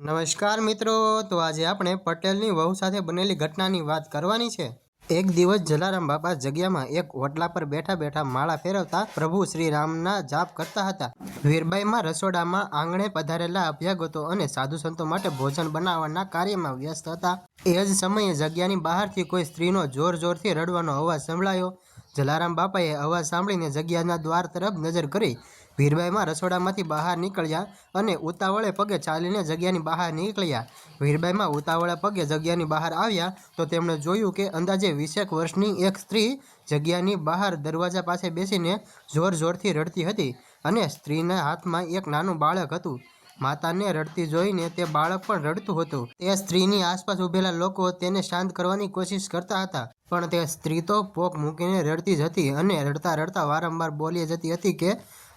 નમસ્કાર મિત્રો, તો આજે આપણે પટેલની વહુ સાથે બનેલી ઘટનાની વાત કરવાની છે. એક દિવસ જલારામ બાપા જગ્યામાં એક ઓટલા પર બેઠા બેઠા માળા ફેરવતા પ્રભુ શ્રી રામના જાપ કરતા હતા. વીરબાઈમાં રસોડામાં આંગણે પધારેલા અભ્યાગતો અને સાધુ સંતો માટે ભોજન બનાવવાના કાર્યમાં વ્યસ્ત હતા. એ જ સમયે જગ્યાની બહારથી કોઈ સ્ત્રીનો જોર જોરથી રડવાનો અવાજ સંભળાયો. જલારામ બાપાએ અવાજ સાંભળીને જગ્યાના દ્વાર તરફ નજર કરી વીરબાઈમાં રસોડામાંથી બહાર નીકળ્યા અને ઉતાવળે પગે ચાલીને જગ્યાની બહાર નીકળ્યા. વીરબાઈમાં ઉતાવળે પગે જગ્યાની બહાર આવ્યા તો તેમણે જોયું કે અંદાજે વીસેક વર્ષની એક સ્ત્રી જગ્યાની બહાર દરવાજા પાસે બેસીને જોર જોરથી રડતી હતી અને સ્ત્રીના હાથમાં એક નાનું બાળક હતું. માતાને રડતી જોઈને તે બાળક પણ રડતું હતું. તે સ્ત્રીની આસપાસ ઊભેલા લોકો તેને શાંત કરવાની કોશિશ કરતા હતા, પણ તે સ્ત્રી તો પોક મૂકીને રડતી જ હતી અને રડતા રડતા વારંવાર બોલી જતી હતી કે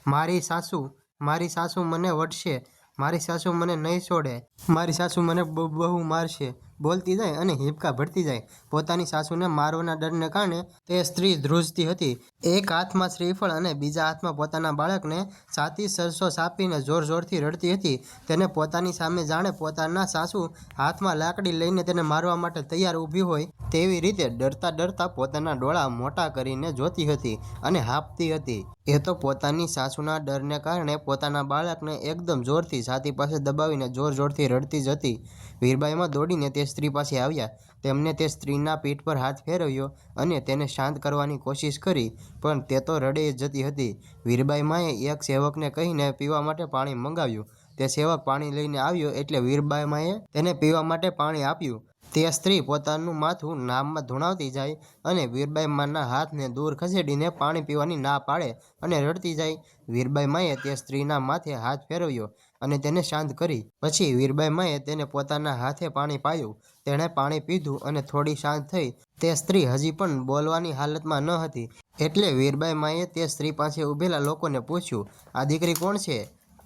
મારી સાસુ મારી સાસુ મને વઢશે મારી સાસુ મને નહીં છોડે, મારી સાસુ મને બહુ મારશે. બોલતી જાય અને હિપકા ભરતી જાય. પોતાની સાસુને મારવાના ડરને કારણે તે સ્ત્રી ધ્રુજતી હતી. એક હાથમાં શ્રીફળ અને બીજા હાથમાં પોતાના બાળકને છાતી સરસો સાપીને જોર જોરથી રડતી હતી. તેને પોતાની સામે જાણે પોતાના સાસુ હાથમાં લાકડી લઈને તેને મારવા માટે તૈયાર ઊભી હોય તેવી રીતે ડરતા ડરતા પોતાના ડોળા મોટા કરીને જોતી હતી અને હાપતી હતી. એ તો પોતાની સાસુના ડરને કારણે પોતાના બાળકને એકદમ જોરથી છાતી પાસે દબાવીને જોર જોરથી રડતી જ હતી. વીરબાઈમાં દોડીને તે સ્ત્રી પાસે આવ્યા. તેમને તે સ્ત્રીના પીઠ પર હાથ ફેરવ્યો અને તેને શાંત કરવાની કોશિશ કરી, પણ તે તો રડે જતી હતી. વીરબાઈ માએ એક સેવકને કહીને પીવા માટે પાણી મંગાવ્યું. તે સેવક પાણી લઈને આવ્યો એટલે વીરબાઈ માએ તેને પીવા માટે પાણી આપ્યું. તે સ્ત્રી પોતાનું માથું નામમાં ધૂણાવતી જાય અને વીરબાઈ માના હાથને દૂર ખસેડીને પાણી પીવાની ના પાડે અને રડતી જાય. વીરબાઈ માએ તે સ્ત્રીના માથે હાથ ફેરવ્યો અને તેને શાંત કરી. પછી વીરબાઈ માએ તેને પોતાના હાથે પાણી પાયું. તેણે પાણી પીધું અને થોડી શાંત થઈ. તે સ્ત્રી હજી પણ બોલવાની હાલતમાં ન હતી. એટલે વીરબાઈ માએ તે સ્ત્રી પાસે ઊભેલા લોકોને પૂછ્યું, આ દીકરી કોણ છે?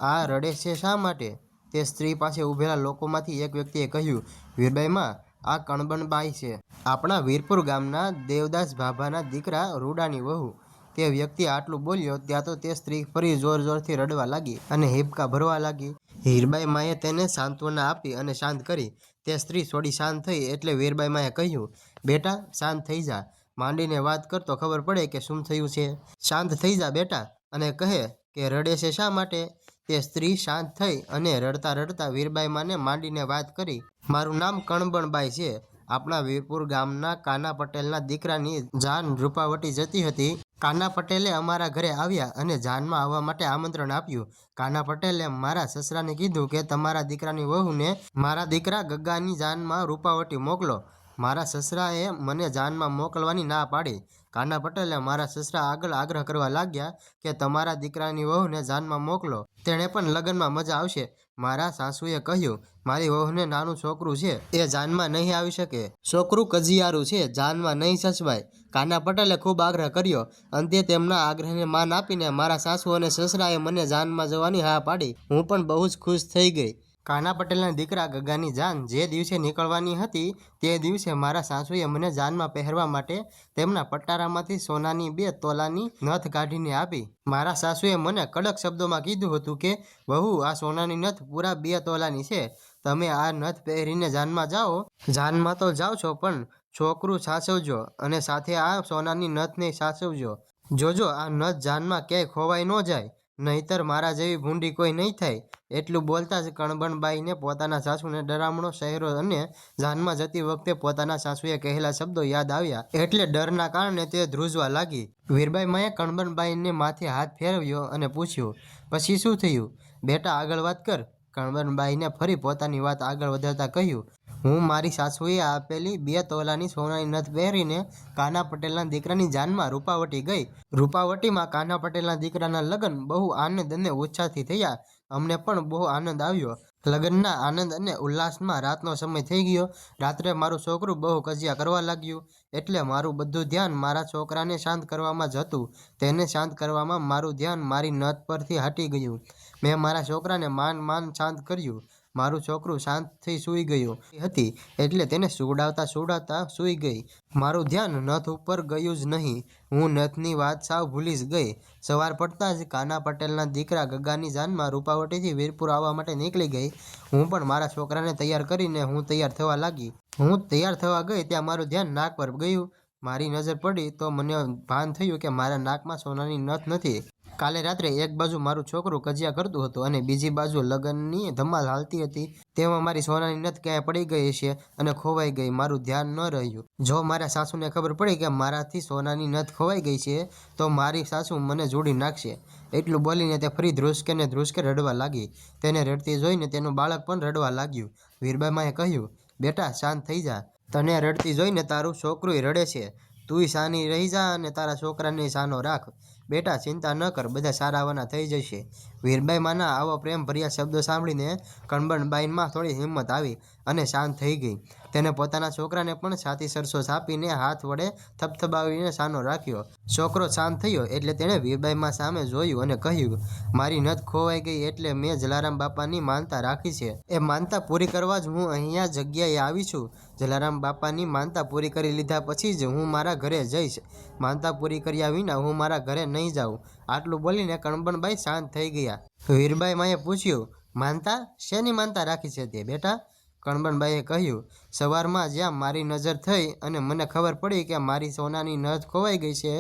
આ રડે છે શા માટે? તે સ્ત્રી પાસે ઊભેલા લોકોમાંથી એક વ્યક્તિએ કહ્યું વીરબાઈમાં આ કણબણબાઈ છે. આપણા વીરપુર ગામના દેવદાસ ભાભાના દીકરા રૂડાની વહુ. તે વ્યક્તિ આટલું બોલ્યો ત્યાં તો તે સ્ત્રી ફરી જોર જોરથી રડવા લાગી અને હિપકા ભરવા લાગી. હીરબાઈ માએ તેને સાંત્વના આપી અને શાંત કરી. તે સ્ત્રી થોડી શાંત થઈ એટલે વીરબાઈ માએ કહ્યું, બેટા, શાંત થઈ જા. માંડીને વાત કરતો ખબર પડે કે શું થયું છે. શાંત થઈ જા, બેટા. અને કહે કે, રડે છે શા માટે? તે સ્ત્રી શાંત થઈ અને રડતા રડતા વીરબાઈ માને માંડીને વાત કરી. મારું નામ કણબણબાઈ છે. આપણા વીરપુર ગામના કાના પટેલના દીકરાની જાન રૂપાવટી જતી હતી. કાના પટેલે અમારા ઘરે આવ્યા અને જાનમાં આવવા માટે આમંત્રણ આપ્યું. કાના પટેલે મારા સસરાને કીધું કે તમારા દીકરાની વહુને મારા દીકરા ગગ્ગાની જાનમાં રૂપાવટી મોકલો. મારા સસરાએ મને જાનમાં મોકલવાની ના પાડી. કાના પટેલે મારા સસરા આગળ આગ્રહ કરવા લાગ્યા કે તમારા દીકરાની વહુને જાનમાં મોકલો. તેણે પણ લગ્નમાં મજા આવશે. મારા સાસુએ કહ્યું, મારી વહુને નાનું છોકરું છે, એ જાનમાં નહીં આવી શકે. છોકરું કજિયારું છે, જાનમાં નહીં સચવાય કાના પટેલે ખૂબ આગ્રહ કર્યો. અંતે તેમના આગ્રહને માન આપીને મારા સાસુ અને સસરાએ મને જાનમાં જવાની હા પાડી. હું પણ બહુ જ ખુશ થઈ ગઈ. કાના પટેલના દીકરા ગગાની જાન જે દિવસે નીકળવાની હતી તે દિવસે મારા સાસુએ મને જાનમાં પહેરવા માટે તેમના પટારામાંથી સોનાની બે તોલાની નથ કાઢીને આપી. મારા સાસુએ મને કડક શબ્દોમાં કીધું હતું કે વહુ આ સોનાની નથ પૂરા બે તોલાની છે. તમે આ નથ પહેરીને જાનમાં જાઓ. જાનમાં તો જાઓ છો, પણ છોકરું સાચવજો અને સાથે આ સોનાની નથને સાચવજો જોજો, આ નથ જાનમાં ક્યાંય ખોવાઈ ન જાય. નહીતર મારા જેવી ભૂંડી કોઈ નહીં થાય, એટલું બોલતા જ કણબણબાઈને પોતાના સાસુને ડરામણો શહેરો અને જાનમાં જતી વખતે પોતાના સાસુએ કહેલા શબ્દો યાદ આવ્યા. એટલે ડરના કારણે તે ધ્રુજવા લાગી. વીરબાઈ માએ કણબણબાઈને માથે હાથ ફેરવ્યો અને પૂછ્યું, પછી શું થયું? બેટા આગળ વાત કર. કણબણબાઈને ફરી પોતાની વાત આગળ વધારતા કહ્યું, હું મારી સાસુએ આપેલી બે તોલાની સોનાની નથ પહેરીને કાના પટેલના દીકરાની જાનમાં રૂપાવટી ગઈ. રૂપાવટીમાં કાના પટેલના દીકરાના લગ્ન બહુ આનંદ અને ઉત્સાહથી થયા. અમને પણ બહુ આનંદ આવ્યો. લગ્નના આનંદ અને ઉલ્લાસમાં રાતનો સમય થઈ ગયો. રાત્રે મારું છોકરું બહુ કજિયા કરવા લાગ્યું, એટલે મારું બધું ધ્યાન મારા છોકરાને શાંત કરવામાં જ હતું. તેને શાંત કરવામાં મારું ધ્યાન મારી નથ પરથી હટી ગયું. મેં મારા છોકરાને માન માન શાંત કર્યું. મારું છોકરું શાંતથી સૂઈ ગયું હતી એટલે તેને સુવડાવતા સુવડાવતા સૂઈ ગઈ. મારું ધ્યાન નથ ઉપર ગયું જ નહીં. હું નથની વાત સાવ ભૂલી જ ગઈ. સવાર પડતાં જ કાના પટેલના દીકરા ગગાની જાનમાં રૂપાવટીથી વીરપુર આવવા માટે નીકળી ગઈ. હું પણ મારા છોકરાને તૈયાર કરીને હું તૈયાર થવા લાગી. હું તૈયાર થવા ગઈ ત્યાં મારું ધ્યાન નાક પર ગયું. મારી નજર પડી તો મને ભાન થયું કે મારા નાકમાં સોનાની નથ નથી. કાલે રાત્રે એક બાજુ મારું છોકરું કજિયા કરતું હતું અને બીજી બાજુ લગ્નની ધમાલ હાલતી હતી. તેમાં મારી સોનાની નથ ક્યાંય પડી ગઈ છે અને ખોવાઈ ગઈ, મારું ધ્યાન ન રહ્યું. જો મારા સાસુને ખબર પડી કે મારાથી સોનાની નથ ખોવાઈ ગઈ છે, તો મારી સાસુ મને જોડી નાખશે. એટલું બોલીને તે ફરી ધ્રુસકે ને ધ્રુસકે રડવા લાગી. તેને રડતી જોઈને તેનું બાળક પણ રડવા લાગ્યું. વીરબામાએ કહ્યું, બેટા, શાંત થઈ જા. તને રડતી જોઈને તારું છોકરું રડે છે. તુંય શાની રહી જા અને તારા છોકરાને શાનો રાખ. બેટા, ચિંતા ન કર, બધા સારાવાના થઈ જશે. વીરબાઈ માના આવા પ્રેમ શબ્દો સાંભળીને કણબણબાઈમાં થોડી હિંમત આવી અને શાંત થઈ ગઈ. તેને પોતાના છોકરાને પણ છાતી સરસો છાપીને હાથ વડે થપથપાવીને સાનો રાખ્યો. છોકરો શાંત થયો એટલે તેણે વીરબાઈમાં સામે જોયું અને કહ્યું, મારી નથ ખોવાઈ ગઈ એટલે મેં જલારામ બાપાની માનતા રાખી છે. એ માનતા પૂરી કરવા જ હું અહીંયા જગ્યાએ આવી છું. જલારામ બાપાની માનતા પૂરી કરી લીધા પછી જ હું મારા ઘરે જઈશ. માનતા પૂરી કર્યા વિના હું મારા ઘરે નહીં જાઉં. આટલું બોલીને કણબણબાઈ શાંત થઈ ગયા. વીરબાઈ માએ પૂછ્યું, માનતા? શેની માનતા રાખી છે તે, બેટા? કણબણબાઈએ કહ્યું, સવારમાં જ્યાં મારી નજર થઈ અને મને ખબર પડી કે મારી સોનાની નથ ખોવાઈ ગઈ છે,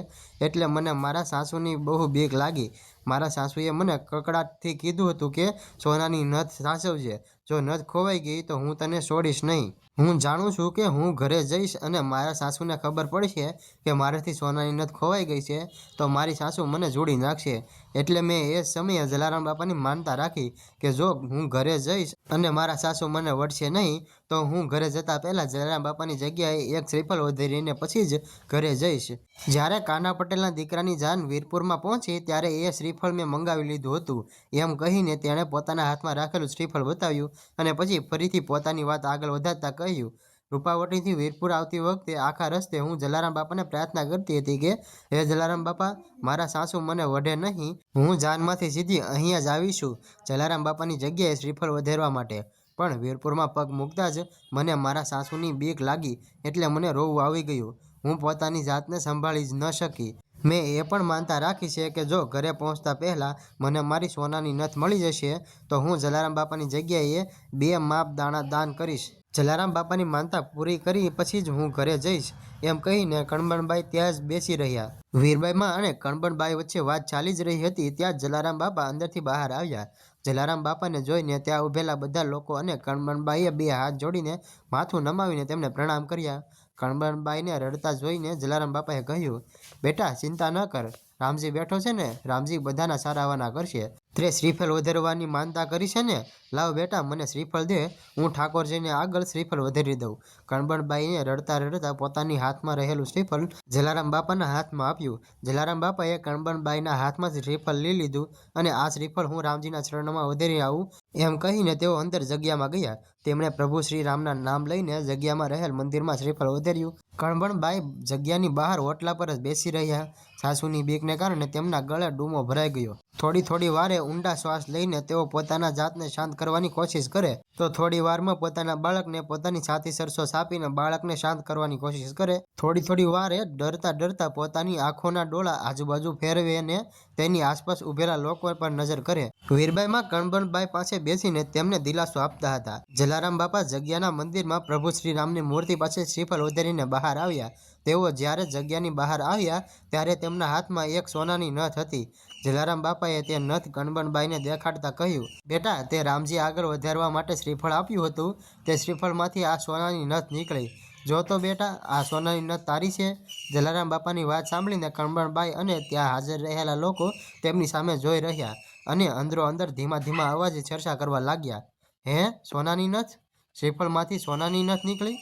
એટલે મને મારા સાસુની બહુ બીક લાગી. મારા સાસુએ મને કકડાટથી કીધું હતું કે સોનાની નથ સાચવજે જો નથ ખોવાઈ ગઈ તો હું તને છોડીશ નહીં. હું જાણું છું કે હું ઘરે જઈશ અને મારા સાસુને ખબર પડશે કે મારાથી સોનાની નથ ખોવાઈ ગઈ છે, તો મારી સાસુ મને જોડી નાખશે. એટલે મેં એ સમયે જલારામ બાપાની માનતા રાખી કે જો હું ઘરે જઈશ અને મારા સાસુ મને વળશે નહીં, તો હું ઘરે જતાં પહેલાં જલારામ બાપાની જગ્યાએ એક શ્રીફળ વધેરીને પછી જ ઘરે જઈશ. જ્યારે કાના પટેલના દીકરાની જાન વીરપુરમાં પહોંચી, ત્યારે એ શ્રીફળ મેં મંગાવી લીધું હતું. એમ કહીને તેણે પોતાના હાથમાં રાખેલું શ્રીફળ બતાવ્યું અને પછી ફરીથી પોતાની વાત આગળ વધારતા કહ્યું. રૂપાવટીથી વીરપુર આવતી વખતે આખા રસ્તે હું જલારામ બાપાને પ્રાર્થના કરતી હતી કે, હે જલારામ બાપા, મારા સાસુ મને વઢે નહીં. હું જાનમાંથી સીધી અહીંયા જ આવીશું જલારામ બાપાની જગ્યાએ શ્રીફળ વધેરવા માટે. પણ વીરપુરમાં પગ મૂકતા જ મને મારા સાસુની બીક લાગી એટલે મને રોવું આવી ગયું. હું પોતાની જાતને સંભાળી જ ન શકી. મેં એ પણ માનતા રાખી છે કે જો ઘરે પહોંચતા પહેલાં મને મારી સોનાની નથ મળી જશે, તો હું જલારામ બાપાની જગ્યાએ બે માપ દાણા દાન કરીશ. જલારામ બાપાની માનતા પૂરી કરી પછી જ હું ઘરે જઈશ, એમ કહીને કણબણબાઈ ત્યાં જ બેસી રહ્યા. વીરબાઈમાં અને કણબણબાઈ વચ્ચે વાત ચાલી જ રહી હતી, ત્યાં જલારામ બાપા અંદરથી બહાર આવ્યા. જલારામ બાપાને જોઈને ત્યાં ઊભેલા બધા લોકો અને કણબણબાઈએ બે હાથ જોડીને માથું નમાવીને તેમને પ્રણામ કર્યા. કણબણબાઈને રડતા જોઈને જલારામ બાપાએ કહ્યું, બેટા, ચિંતા ન કર. રામજી બેઠો છે ને, રામજી બધાના સારાવાના કરશે. તે શ્રીફળ વધારવાની માનતા કરી છે ને? લાવ બેટા, મને શ્રીફળ દે. હું ઠાકોરજીને આગળ શ્રીફળ વધારી દઉં. કણબણબાઈને રડતા રડતા પોતાની હાથમાં રહેલું શ્રીફળ જલારામ બાપાના હાથમાં આપ્યું. જલારામ બાપાએ કણબણબાઈના હાથમાં શ્રીફળ લઈ લીધું અને આ શ્રીફળ હું રામજીના ચરણમાં વધારી આવું એમ કહીને તેઓ અંદર જગ્યામાં ગયા. તેમણે પ્રભુ શ્રી રામના નામ લઈને જગ્યામાં રહેલ મંદિરમાં શ્રીફળ વધાર્યું. કણબણબાઈ જગ્યાની બહાર ઓટલા પર જ બેસી રહ્યા. સાસુની બીકને કારણે તેમના ગળે ડૂમો ભરાઈ ગયો. થોડી થોડી વારે ઊંડા શ્વાસ લઈને તેઓ પોતાના જાતને શાંત કરવાની કોશિશ કરે. તો થોડી વારમાં પોતાના બાળકને પોતાની છાતી સરસો છાપીને બાળકને શાંત કરવાની કોશિશ કરે. થોડી થોડી વારે ડરતા ડરતા પોતાની આંખોના ડોળા આજુબાજુ ફેરવે અને તેની આસપાસ ઉભેલા લોકો પર નજર કરે. વીરબાઈમાં કણબણબાઈ પાસે બેસીને તેમને દિલાસો આપતા હતા. જલારામ બાપા જગ્યાના મંદિરમાં પ્રભુ શ્રી રામની મૂર્તિ પાસે શ્રીફળ વધારીને બહાર આવ્યા. તેઓ જ્યારે જગ્યાની બહાર આવ્યા, ત્યારે તેમના હાથમાં એક સોનાની નથ હતી. જલારામ બાપાએ તે નથ કણબણબાઈને દેખાડતા કહ્યું, બેટા, તે રામજી આગળ વધારવા માટે શ્રીફળ આપ્યું હતું. તે શ્રીફળમાંથી આ સોનાની નથ નીકળી. જો તો બેટા, આ સોનાની નથ તારી છે. જલારામ બાપાની વાત સાંભળીને કણબણબાઈ અને ત્યાં હાજર રહેલા લોકો તેમની સામે જોઈ રહ્યા અને અંદરો અંદર ધીમા ધીમા અવાજે ચર્ચા કરવા લાગ્યા, હે, સોનાની નથ? શ્રીફળમાંથી સોનાની નથ નીકળી?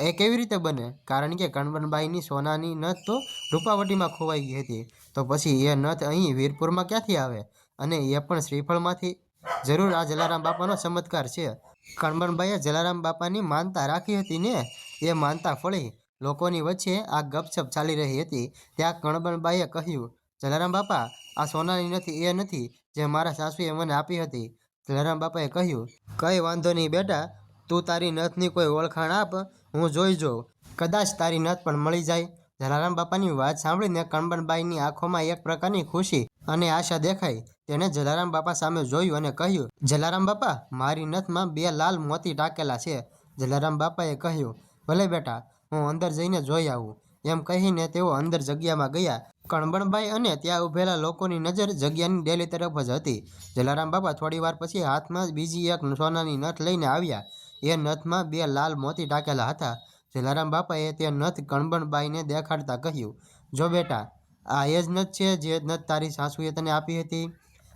એ કેવી રીતે બને? કારણ કે કણબણબાઈની સોનાની નથ તો રૂપાવટીમાં ખોવાઈ ગઈ હતી. તો પછી એ નથ અહીં વીરપુરમાં ક્યાંથી આવે? અને એ પણ શ્રીફળમાંથી? જરૂર, આ જલારામ બાપાનો ચમત્કાર છે. કણબણબાઈએ જલારામ બાપાની માનતા રાખી હતી ને? એ માનતા ફળી. લોકોની વચ્ચે આ ગપછપ ચાલી રહી હતી. ત્યાં કણબણબાઈએ કહ્યું, જલારામ બાપા, આ સોનાની નથી, એ નથી જે મારા સાસુએ મને આપી હતી. જલારામ બાપાએ કહ્યું, કઈ વાંધો નહીં બેટા. તું તારી નથની કોઈ ઓળખાણ આપ. હું જોઈ જોઉં. કદાચ તારી નથ પણ મળી જાય. જલારામ બાપાની વાત સાંભળીને કણબણબાઈની આંખોમાં એક પ્રકારની ખુશી અને આશા દેખાઈ. તેણે જલારામ બાપા સામે જોયું અને કહ્યું, જલારામ બાપા, મારી નથમાં બે લાલ મોતી ટાંકેલા છે. જલારામ બાપાએ કહ્યું, ભલે બેટા, હું અંદર જઈને જોઈ આવું. એમ કહીને તેઓ અંદર જગ્યામાં ગયા. કણબણબાઈ અને ત્યાં ઊભેલા લોકોની નજર જગ્યાની ડેલી તરફ જ હતી. જલારામ બાપા થોડી વાર પછી હાથમાં બીજી એક સોનાની નથ લઈને આવ્યા. એ નથમાં બે લાલ મોતી ટાંકેલા હતા. જલારામ બાપાએ તે નથ કણબણબાઈને દેખાડતા કહ્યું, જો બેટા, આ એ જ નથ છે જે નથ તારી સાસુએ તને આપી હતી?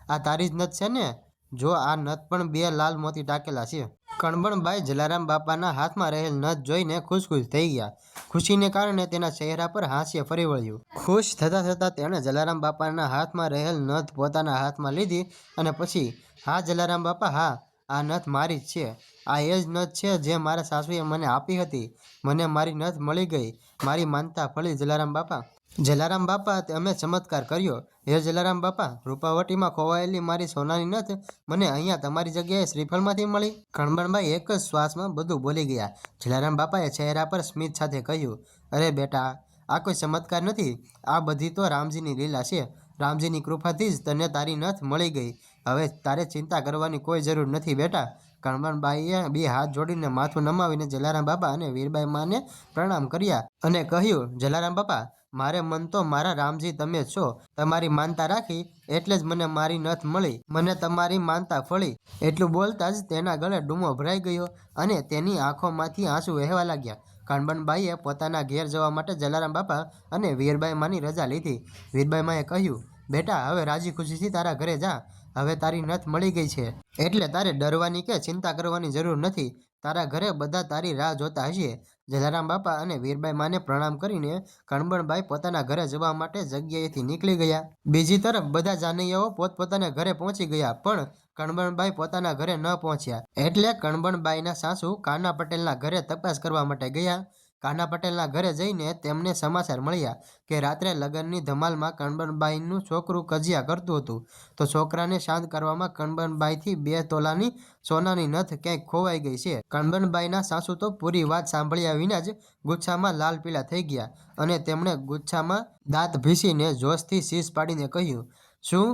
આ તારી જ નથ છે ને? જો આ નથ પણ બે લાલ મોતી ટાંકેલા છે. કણબણબાઈ જલારામ બાપાના હાથમાં રહેલ નથ જોઈને ખુશ ખુશ થઈ ગયા. ખુશીને કારણે તેના ચહેરા પર હાસ્ય ફરી વળ્યું. ખુશ થતાં થતાં તેણે જલારામ બાપાના હાથમાં રહેલ નથ પોતાના હાથમાં લીધી અને પછી, હા, જલારામ બાપા, હા આ નથ મારી જ છે. આ એ જ નથ છે જે મારા સાસુએ મને આપી હતી. મને મારી નથ મળી ગઈ. મારી માનતા ફળી. જલારામ બાપા. જલારામ બાપા અમે ચમત્કાર કર્યો. હે જલારામ બાપા, રૂપાવટીમાં ખોવાયેલી મારી સોનાની નથ મને અહીંયા તમારી જગ્યાએ શ્રીફળમાંથી મળી? કણબણભાઈ એક જ શ્વાસમાં બધું બોલી ગયા. જલારામ બાપાએ ચહેરા પર સ્મિત સાથે કહ્યું, અરે બેટા, આ કોઈ ચમત્કાર નથી. આ બધી તો રામજીની લીલા છે. રામજીની કૃપાથી જ તને તારી નથ મળી ગઈ. હવે તારે ચિંતા કરવાની કોઈ જરૂર નથી બેટા. કણબણબાઈએ બે હાથ જોડીને માથું નમાવીને જલારામ બાપા અને વીરબાઈ માને પ્રણામ કર્યા અને કહ્યું, જલારામ બાપા, મારે મન તો મારા રામજી તમે છો. તમારી માનતા રાખી એટલે જ મને મારી નથ મળી. મને તમારી માનતા ફળી. એટલું બોલતા જ તેના ગળે ડૂમો ભરાઈ ગયો અને તેની આંખોમાંથી આંસુ વહેવા લાગ્યા. કાનબનબાઈએ પોતાના ઘેર જવા માટે જલારામ બાપા અને વીરબાઈ માની રજા લીધી. વીરબાઈ માએ કહ્યું, બેટા, હવે રાજી ખુશીથી તારા ઘરે જા. હવે તારી નથ મળી ગઈ છે. એટલે તારે ડરવાની કે ચિંતા કરવાની જરૂર નથી. તારા ઘરે બધા તારી રાહ જોતા હશે. જલારામ બાપા અને વીરબાઈ માને પ્રણામ કરીને કણબણબાઈ પોતાના ઘરે જવા માટે જગ્યાએથી નીકળી ગયા. બીજી તરફ બધા જાનૈયાઓ પોતપોતાના ઘરે પહોંચી ગયા, પણ કણબણબાઈ પોતાના ઘરે ન પહોંચ્યા. એટલે કણબણબાઈના સાસુ કાના પટેલના ઘરે તપાસ કરવા માટે ગયા. કાના પટેલના ઘરે જઈને તેમને સમાચાર મળ્યા કે રાત્રે લગ્નની ધમાલમાં કણબનબાઈનું છોકરું કજિયા કરતું હતું. તો છોકરાને શાંત કરવામાં કણબનબાઈથી બે તોલાની સોનાની નથ ક્યાંક ખોવાઈ ગઈ છે. કણબનબાઈના સાસુ તો પૂરી વાત સાંભળ્યા વિના જ ગુચ્છામાં લાલ પીળા થઈ ગયા અને તેમણે ગુચ્છામાં દાંત ભીસીને જોશથી શીશ પાડીને કહ્યું, શું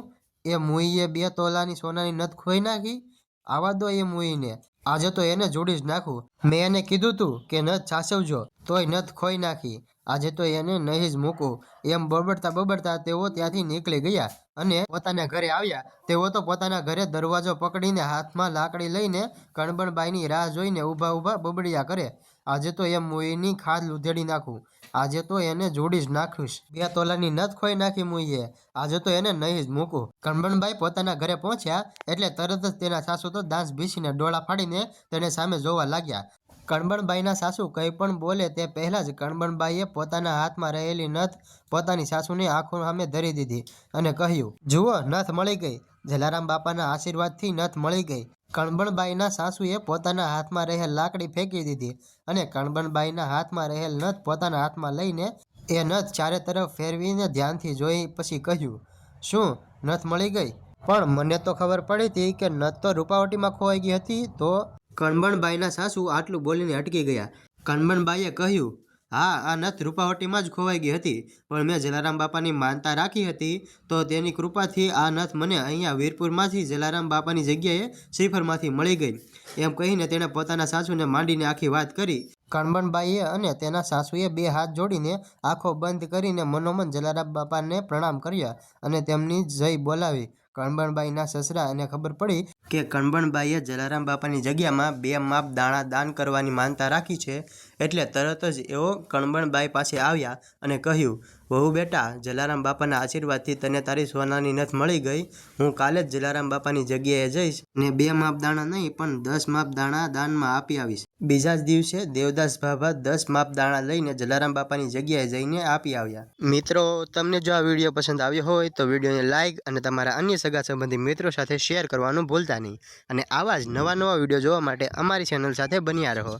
એ મુઈએ બે તોલાની સોનાની નથ ખોઈ નાખી? આવા દો એ મુઈને. આજે તો એને જોડી જ નાખું. મેં એને કીધું તું કે નથ છાસવજો, તોય નથ ખોઈ નાખી. આજે તો એને નહીં જ મૂકું. એમ બબડતા બબડતા તેઓ ત્યાંથી નીકળી ગયા અને પોતાના ઘરે આવ્યા. તેઓ તો પોતાના ઘરે દરવાજો પકડીને હાથમાં લાકડી લઈને કણબણબાઈની રાહ જોઈને ઊભા ઊભા બબડ્યા કરે. આજે તો એમ મોઈની ખાદ લૂધેડી નાખું. આજે તો એને જોડી જ નાખીશ બે તોલાની નથ ખોઈ નાખી મુઈએ આજે તો એને નહીં જ મૂકું. કણબણભાઈ પોતાના ઘરે પહોંચ્યા એટલે તરત જ તેના સાસુ તો દાંસ ભીસીને ડોળા ફાડીને તેને સામે જોવા લાગ્યા. કણબણબાઈના સાસુ કંઈ પણ બોલે તે પહેલાં જ કણબણબાઈએ પોતાના હાથમાં રહેલી નથ પોતાની સાસુની આંખો સામે ધરી દીધી અને કહ્યું, જુઓ, નથ મળી ગઈ. જલારામ બાપાના આશીર્વાદથી નથ મળી ગઈ. કણબણબાઈના સાસુએ પોતાના હાથમાં રહેલ લાકડી ફેંકી દીધી અને કણબણબાઈના હાથમાં રહેલ નથ પોતાના હાથમાં લઈને એ નથ ચારે તરફ ફેરવીને ધ્યાનથી જોઈ પછી કહ્યું, શું નથ મળી ગઈ? પણ મને તો ખબર પડી હતી કે નથ તો રૂપાવટીમાં ખોવાઈ ગઈ હતી તો કણબણબાઈના સાસુ આટલું બોલીને અટકી ગયા. કણબણબાઈએ કહ્યું હા, આ નથ રૂપાવટીમાં જ ખોવાઈ ગઈ હતી. પણ મેં જલારામ બાપાની માનતા રાખી હતી તો તેની કૃપાથી આ નથ મને અહીંયા વીરપુરમાંથી જલારામ બાપાની જગ્યાએ શ્રીફળમાંથી મળી ગઈ. એમ કહીને તેણે પોતાના સાસુને માંડીને આખી વાત કરી. કણબણબાઈએ અને તેના સાસુએ બે હાથ જોડીને આંખો બંધ કરીને મનોમન જલારામ બાપાને પ્રણામ કર્યા અને તેમની જય બોલાવી. કણબણબાઈના સસરા એને ખબર પડી કે કણબણબાઈએ જલારામ બાપાની જગ્યામાં બે માપ દાણા દાન કરવાની માનતા રાખી છે એટલે તરત જ એઓ કણબણબાઈ પાસે આવ્યા અને કહ્યું, વહુ બેટા, જલારામ બાપાના આશીર્વાદથી તને તારી સોનાની નથ મળી ગઈ. હું કાલે જ જલારામ બાપાની જગ્યાએ જઈશ ને બે માપ દાણા નહીં, પણ દસ માપ દાણા દાનમાં આપી આવીશ. બીજા જ દિવસે દેવદાસ બાબા દસ માપ દાણા લઈને જલારામ બાપાની જગ્યાએ જઈને આપી આવ્યા. મિત્રો, તમને જો આ વીડિયો પસંદ આવ્યો હોય તો વિડીયોને લાઇક અને તમારા અન્ય સગા સંબંધી મિત્રો સાથે શેર કરવાનું ભૂલતા નહીં. અને આવા જ નવા નવા વીડિયો જોવા માટે અમારી ચેનલ સાથે બન્યા રહો.